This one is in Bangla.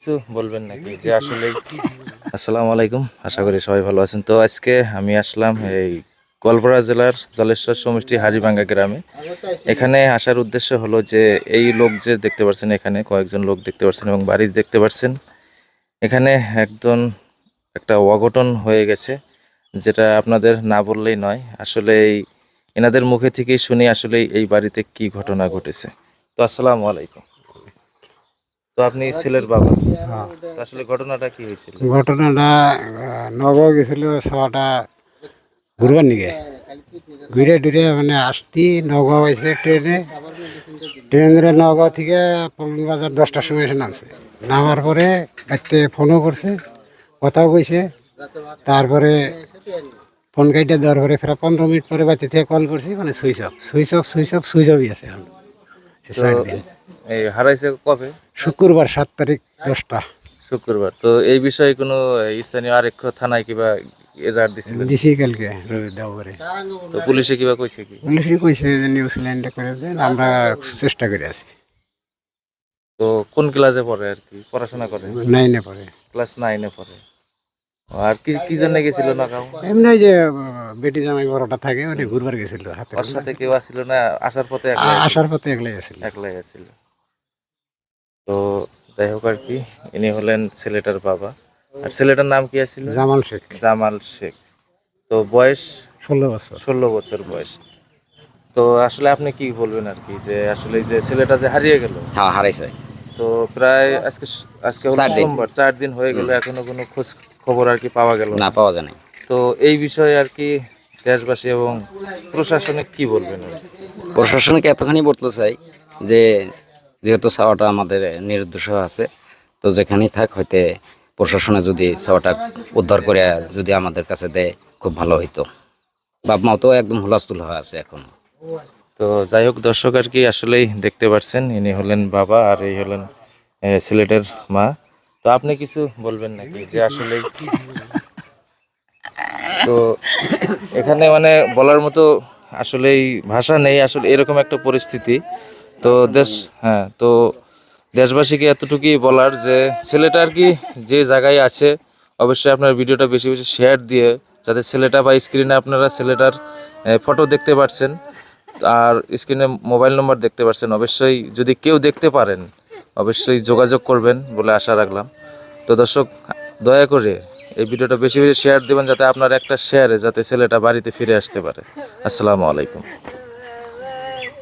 কিছু বলবেন নাকি? যে আসলে আসসালামু আলাইকুম আশা করি সবাই ভালো আছেন। তো আজকে আমি আসলাম এই গোয়ালপাড়া জেলার জলেশ্বর সমষ্টি হাজিবাঙ্গা গ্রামে। এখানে আসার উদ্দেশ্য হলো যে এই লোক যে দেখতে পাচ্ছেন এখানে কয়েকজন লোক দেখতে পাচ্ছেন এবং বাড়ি দেখতে পাচ্ছেন। এখানে একজন একটা অঘটন হয়ে গেছে যেটা আপনাদের না বললেই নয়। আসলে এই এনাদের মুখে থেকেই শুনি আসলে এই বাড়িতে কি ঘটনা ঘটেছে। তো আসসালামু আলাইকুম। তো আপনি ছেলের বাবা। আসলে ঘটনাটা কি হয়েছিল? ঘটনাটা নগাঁও গেছিল সবাটা ঘুরবার নিগে ঘুরে টুরে মানে আসতি নগাঁও এসে ট্রেনে। ট্রেন ধরে নগাঁও থেকে পল্টন বাজার দশটার সময় এসে নামছে। নামার পরে বাড়িতে ফোনও করছে কথাও কইছে। তারপরে ফোন কাইটে দেওয়ার পরে ফেরা পনেরো মিনিট পরে বাড়ি থেকে কল করছি মানে switch off. Switch off switch off switch অফই আছে এখন। এই হারাইছে কবে? শুক্রবার সাত তারিখ দশটা। শুক্রবার। তো এই বিষয়ে কোনো স্থানীয় আরেক থানায় কিবা এজাহার দিছিল দিছি কালকে রবি দেওয়ারে তো পুলিশে কিবা কইছে কি? পুলিশে কইছে যে নিউজ লাইনটা করে দেন আমরা চেষ্টা করে আছি। তো কোন ক্লাসে পড়ে আর কি? পড়াশোনা করে? নাইনে পরে ক্লাস নাইনে পড়ে। ও, আর কি কি জন্য গেছিল না কাউ এমনি যে বেটি জামাই বড়টা থাকে ওটা ঘুরবার গেছিল হাতে ওর সাথে কেউ আসছিল না? আসার পথে আসার পথে একলাই আসছিল একলাই আসছিল যাই হোক আর কি ইনি হলেন ছেলেটার বাবা। আর ছেলেটার নাম কি আছিল? জামাল শেখ। জামাল শেখ। তো বয়স? ষোলো বছর। ষোলো বছর বয়স। তো আসলে আপনি কি বলবেন আর কি যে আসলে যে ছেলেটা যে হারিয়ে গেল? হ্যাঁ হারাইছে। তো প্রায় আজকে আজকে হলো দিন। সোমবার চার দিন হয়ে গেল এখনও কোনো খোঁজ খবর আর কি পাওয়া গেল না। না পাওয়া যায় নাই। তো এই বিষয়ে আর কি দেশবাসী এবং প্রশাসনে কি বলবেন? প্রশাসনকে এতখানি বলতে চাই যে যেহেতু ছাওয়াটা আমাদের নিরুদ্দেশ আছে, তো যেখানেই থাক হয়তো প্রশাসনে যদি ছাওয়াটা উদ্ধার করে যদি আমাদের কাছে দেয়, খুব ভালো হইতো। বাপ মাও তো একদম হুলাস্থুল হয়ে আছে এখন। তো যাই হোক, দর্শক আর কি আসলেই দেখতে পাচ্ছেন ইনি হলেন বাবা আর এই হলেন সিলেটের মা। তো আপনি কিছু বলবেন নাকি যে আসলে তো এখানে মানে বলার মতো আসলেই ভাষা নেই, আসলে এরকম একটা পরিস্থিতি। তো দেশ হ্যাঁ তো দেশবাসীকে এতটুকুই বলার যে ছেলেটা আর কি যে জায়গায় আছে, অবশ্যই আপনার ভিডিওটা বেশি বেশি শেয়ার দিয়ে, যাতে ছেলেটা বা স্ক্রিনে আপনারা ছেলেটার ফটো দেখতে পাচ্ছেন আর স্ক্রিনে মোবাইল নম্বর দেখতে পাচ্ছেন অবশ্যই যদি কেউ দেখতে পারেন, অবশ্যই যোগাযোগ করবেন বলে আশা রাখলাম। তো দর্শক, দয়া করে এই ভিডিওটা বেশি বেশি শেয়ার দেবেন, যাতে আপনার একটা শেয়ারে যাতে ছেলেটা বাড়িতে ফিরে আসতে পারে। আসসালামু আলাইকুম।